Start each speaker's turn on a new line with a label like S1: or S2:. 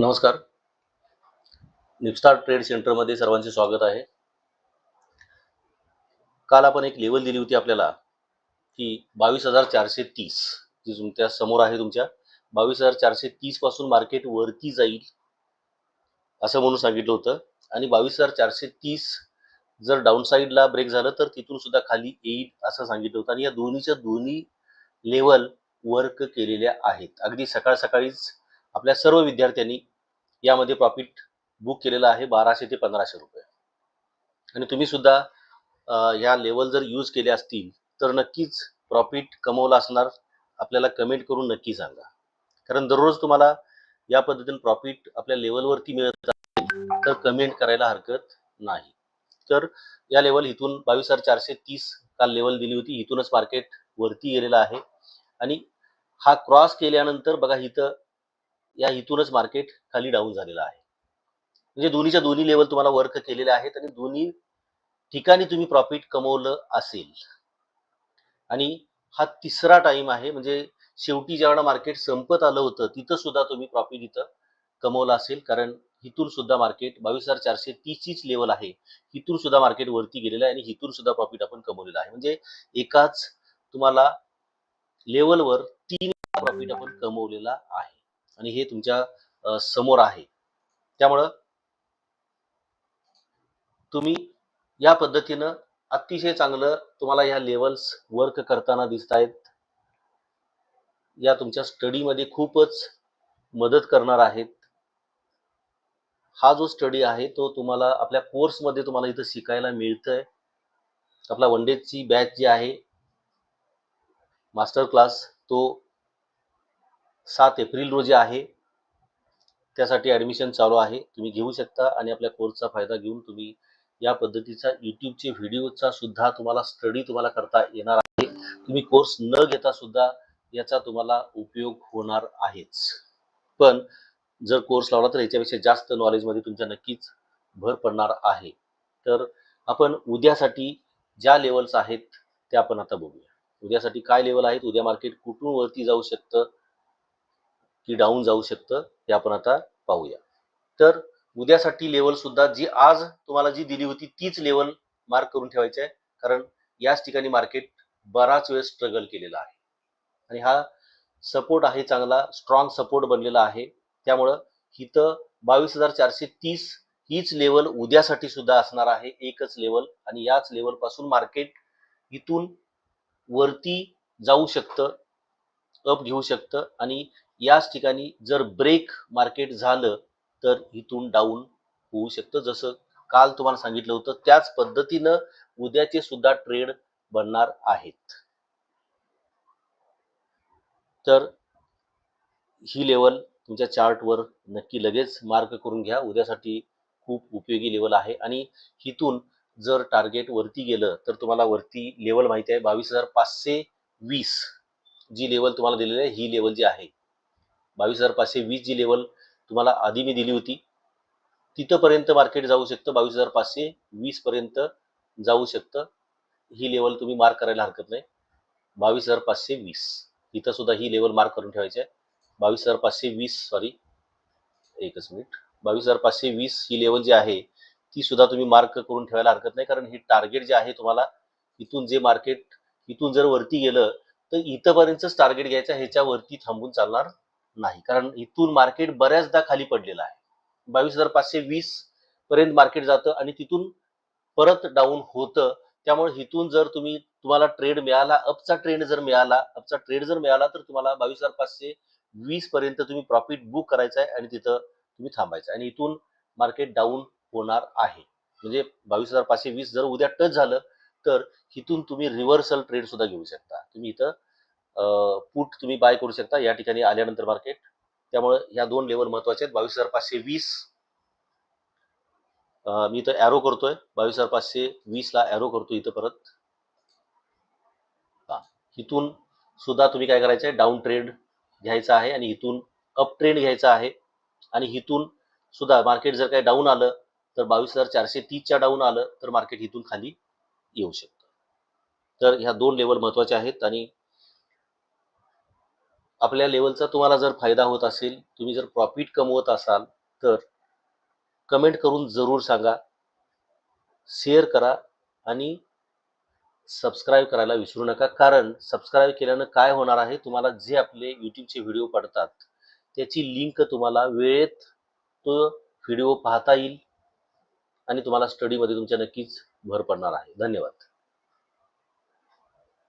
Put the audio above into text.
S1: नमस्कार. निपस्टार ट्रेड सेंटरमध्ये सर्वांचे स्वागत आहे. काल आपण एक लेवल दिली होती आपल्याला की बावीस हजार चारशे तीस जी तुमच्यासमोर आहे तुमच्या बावीस हजार चारशे तीसपासून मार्केट वरती जाईल असं म्हणून सांगितलं होतं. आणि बावीस हजार चारशे तीस जर डाऊन साईडला ब्रेक झालं तर तिथून सुद्धा खाली येईल असं सांगितलं होतं. आणि या दोन्हीच्या दोन्ही लेवल वर्क केलेल्या आहेत. अगदी सकाळ सकाळीच आपल्या सर्व विद्यार्थ्यांनी यामध्ये प्रॉफिट बुक केलेलं आहे बाराशे ते पंधराशे रुपये. आणि तुम्ही सुद्धा ह्या लेवल जर यूज केले असतील तर नक्कीच प्रॉफिट कमवलं असणार. आपल्याला कमेंट करून नक्की सांगा. कारण दररोज तुम्हाला या पद्धतीने प्रॉफिट आपल्या लेवलवरती मिळत असेल तर कमेंट करायला हरकत नाही. तर या लेवल इथून बावीस हजार चारशे तीस काल लेवल दिली होती. इथूनच मार्केट वरती गेलेलं आहे. आणि हा क्रॉस केल्यानंतर बघा इथं या इथूनच मार्केट खाली डाऊन झालेलं आहे. म्हणजे दोन्हीच्या दोन्ही लेवल तुम्हाला वर्क केलेले आहेत आणि दोन्ही ठिकाणी तुम्ही प्रॉफिट कमवलं असेल. आणि हा तिसरा टाइम आहे म्हणजे शेवटी ज्यावेळेला मार्केट संपत आलं होतं तिथं सुद्धा तुम्ही प्रॉफिट इथं कमवलं असेल. कारण इथून सुद्धा मार्केट बावीस हजार चारशे तीसचीच लेवल आहे. इथून सुद्धा मार्केट वरती गेलेलं आहे आणि इथून सुद्धा प्रॉफिट आपण कमवलेलं आहे. म्हणजे एकाच तुम्हाला लेवलवर तीन प्रॉफिट आपण कमवलेला आहे. आणि हे तुमच्यासमोर आहे. त्यामुळं तुम्ही या पद्धतीनं अतिशय चांगलं तुम्हाला या लेवल्स वर्क करताना दिसत आहेत या तुमच्या स्टडीमध्ये खूपच मदत करणार आहेत. हा जो स्टडी आहे तो तुम्हाला आपल्या कोर्समध्ये तुम्हाला इथं शिकायला मिळतंय. आपला वन डेची बॅच जी आहे मास्टर क्लास तो सात एप्रिल रोजी आहे. त्यासाठी ॲडमिशन चालू आहे. तुम्ही घेऊ शकता आणि आपल्या कोर्सचा फायदा घेऊन तुम्ही या पद्धतीचा यूट्यूबचे व्हिडिओचा सुद्धा तुम्हाला स्टडी तुम्हाला करता येणार आहे. तुम्ही कोर्स न घेता सुद्धा याचा तुम्हाला उपयोग होणार आहेच. पण जर कोर्स लावला तर याच्यापेक्षा जास्त नॉलेजमध्ये तुमच्या नक्कीच भर पडणार आहे. तर आपण उद्यासाठी ज्या लेवल्स आहेत त्या आपण आता बघूया. उद्यासाठी काय लेवल आहेत? उद्या मार्केट कुठून वरती जाऊ शकतं? की डाऊन जाऊ शकतं हे आपण आता पाहूया. तर उद्यासाठी लेवल सुद्धा जी आज तुम्हाला जी दिली होती तीच लेवल मार्क करून ठेवायची आहे. कारण याच ठिकाणी मार्केट बराच वेळ स्ट्रगल केलेला आहे. आणि हा सपोर्ट आहे चांगला स्ट्रॉंग सपोर्ट बनलेला आहे. त्यामुळं इथं बावीस हजार चारशे तीस हीच लेवल उद्यासाठी सुद्धा असणार आहे एकच लेवल आणि याच लेवलपासून मार्केट इथून वरती जाऊ शकतं अप घेऊ शकतं. आणि याच ठिकाणी जर ब्रेक मार्केट झालं तर इथून डाऊन होऊ शकतं. जसं काल तुम्हाला सांगितलं होतं त्याच पद्धतीनं उद्याचे सुद्धा ट्रेड बनणार आहेत. तर ही लेवल तुमच्या चार्टवर नक्की लगेच मार्क करून घ्या. उद्यासाठी खूप उपयोगी लेवल आहे. आणि इथून जर टार्गेट वरती गेलं तर तुम्हाला वरती लेवल माहिती आहे. बावीस हजार पाचशे वीस जी लेवल तुम्हाला दिलेली आहे ही लेवल जी आहे. बावीस हजार पाचशे वीस जी लेवल तुम्हाला आधी मी दिली होती. तिथंपर्यंत मार्केट जाऊ शकतं बावीस हजार पाचशे वीस पर्यंत जाऊ शकतं. ही लेवल तुम्ही मार्क करायला हरकत नाही. बावीस हजार पाचशे वीस. इथं सुद्धा ही लेवल मार्क करून ठेवायची आहे. बावीस हजार पाचशे वीस सॉरी एकच मिनिट बावीस हजार पाचशे वीस ही लेवल जी आहे ती सुद्धा तुम्ही मार्क करून ठेवायला हरकत नाही. कारण हे टार्गेट जे आहे तुम्हाला इथून जे मार्केट इथून जर वरती गेलं तर इथंपर्यंतच टार्गेट घ्यायचं ह्याच्यावरती थांबून चालणार नाही. कारण इथून मार्केट बऱ्याचदा खाली पडलेलं आहे. बावीस हजार पाचशे वीस पर्यंत मार्केट जातं आणि तिथून परत डाऊन होतं. त्यामुळे इथून जर तुम्ही तुम्हाला ट्रेड मिळाला अपचा ट्रेड जर मिळाला अपचा ट्रेड जर मिळाला तर तुम्हाला बावीस हजार पाचशे वीस पर्यंत तुम्ही प्रॉफिट बुक करायचं आहे आणि तिथं तुम्ही थांबायचं आहे. आणि इथून मार्केट डाऊन होणार आहे. म्हणजे बावीस हजार पाचशे वीस जर उद्या टच झालं तर इथून तुम्ही रिव्हर्सल ट्रेड सुद्धा घेऊ शकता. तुम्ही इथं पुट तुम्ही बाय करू शकता. या ठिकाणी आल्यानंतर मार्केट त्यामुळे ह्या दोन लेवल महत्त्वाचे आहेत. बावीस हजार पाचशे वीस मी इथं ॲरो करतोय. बावीस हजार पाचशे वीस ला ॲरो करतो इथं परत. हा. इथून सुद्धा तुम्ही काय करायचं आहे डाऊन ट्रेड घ्यायचा आहे आणि इथून अप ट्रेंड घ्यायचा आहे. आणि इथून सुद्धा मार्केट जर काही डाऊन आलं तर बावीस हजार चारशे तीसच्या डाऊन आलं तर मार्केट इथून खाली येऊ शकतं. तर ह्या दोन लेवल महत्त्वाच्या आहेत आणि आपल्या लेवलचा तुम्हाला जर फायदा होत असेल तुम्ही जर प्रॉफिट कमवत असाल तर कमेंट करून जरूर सांगा. शेअर करा आणि सबस्क्राईब करायला विसरू नका. कारण सबस्क्राईब केल्यानं काय होणार आहे तुम्हाला जे आपले यूट्यूबचे व्हिडिओ पडतात त्याची लिंक तुम्हाला वेळेत तो व्हिडिओ पाहता येईल आणि तुम्हाला स्टडीमध्ये तुमच्या नक्कीच भर पडणार आहे. धन्यवाद.